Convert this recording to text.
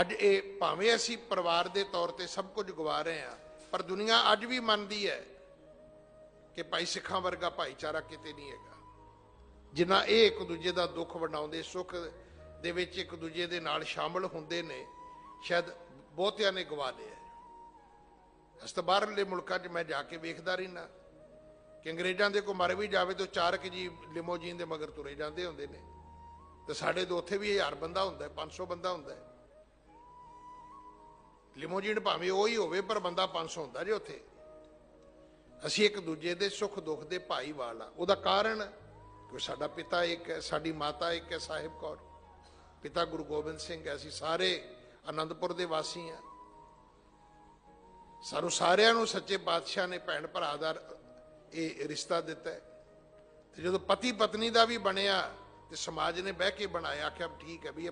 ਅੱਜ ਇਹ ਭਾਵੇਂ ਅਸੀਂ ਪਰਿਵਾਰ ਦੇ ਤੌਰ ਤੇ ਸਭ ਕੁਝ ਗਵਾ ਰਹੇ ਹਾਂ, ਪਰ ਦੁਨੀਆ ਅੱਜ ਵੀ ਮੰਨਦੀ ਹੈ ਕਿ ਭਾਈ ਸਿੱਖਾਂ ਵਰਗਾ ਭਾਈਚਾਰਾ ਕਿਤੇ ਨਹੀਂ ਹੈਗਾ। ਜਿੰਨਾ ਇਹ ਇੱਕ ਦੂਜੇ ਦਾ ਦੁੱਖ ਵੰਡਾਉਂਦੇ, ਸੁੱਖ ਦੇ ਵਿੱਚ ਇੱਕ ਦੂਜੇ ਦੇ ਨਾਲ ਸ਼ਾਮਲ ਹੁੰਦੇ ਨੇ, ਸ਼ਾਇਦ ਬਹੁਤਿਆਂ ਨੇ ਗਵਾ ਲਿਆ ਅਸ ਬਾਹਰਲੇ ਮੁਲਕਾਂ 'ਚ ਮੈਂ ਜਾ ਕੇ ਵੇਖਦਾ ਰਹਿਣਾ ਕਿ ਅੰਗਰੇਜ਼ਾਂ ਦੇ ਕੋ ਮਰ ਵੀ ਜਾਵੇ ਤਾਂ ਚਾਰ ਚਾਰਕ ਜੀ ਲਿਮੋਜੀਨ ਦੇ ਮਗਰ ਤੁਰੇ ਜਾਂਦੇ ਹੁੰਦੇ ਨੇ। ਤੇ ਸਾਡੇ ਤੋਂ ਉੱਥੇ ਵੀ 1000 ਬੰਦਾ ਹੁੰਦਾ ਹੈ 500 ਬੰਦਾ ਹੁੰਦਾ ਲਿਮੋਜੀਨ ਭਾਵੇਂ ਉਹ ਹੀ ਹੋਵੇ, ਪਰ ਬੰਦਾ 500 ਹੁੰਦਾ ਜੇ ਉੱਥੇ। ਅਸੀਂ ਇੱਕ ਦੂਜੇ ਦੇ ਸੁੱਖ ਦੁੱਖ ਦੇ ਭਾਈ ਵਾਲਾ ਉਹਦਾ ਕਾਰਨ ਕਿ ਸਾਡਾ ਪਿਤਾ ਇੱਕ ਹੈ, ਸਾਡੀ ਮਾਤਾ ਇੱਕ ਹੈ, ਸਾਹਿਬ ਕੌਰ। ਪਿਤਾ ਗੁਰੂ ਗੋਬਿੰਦ ਸਿੰਘ ਹੈ, ਅਸੀਂ ਸਾਰੇ ਆਨੰਦਪੁਰ ਦੇ ਵਾਸੀ ਆ ਸਾਨੂੰ ਸਾਰਿਆਂ ਨੂੰ ਸੱਚੇ ਪਾਤਸ਼ਾਹ ਨੇ ਭੈਣ ਭਰਾ ਦਾ ਇਹ ਰਿਸ਼ਤਾ ਦਿੱਤਾ ਹੈ। ਤੇ ਜਦੋਂ ਪਤੀ ਪਤਨੀ ਦਾ ਵੀ ਬਣਿਆ ਤੇ ਸਮਾਜ ਨੇ ਬਹਿ ਕੇ ਬਣਾਇਆ ਕਿ ਅਬ ਠੀਕ ਹੈ ਵੀ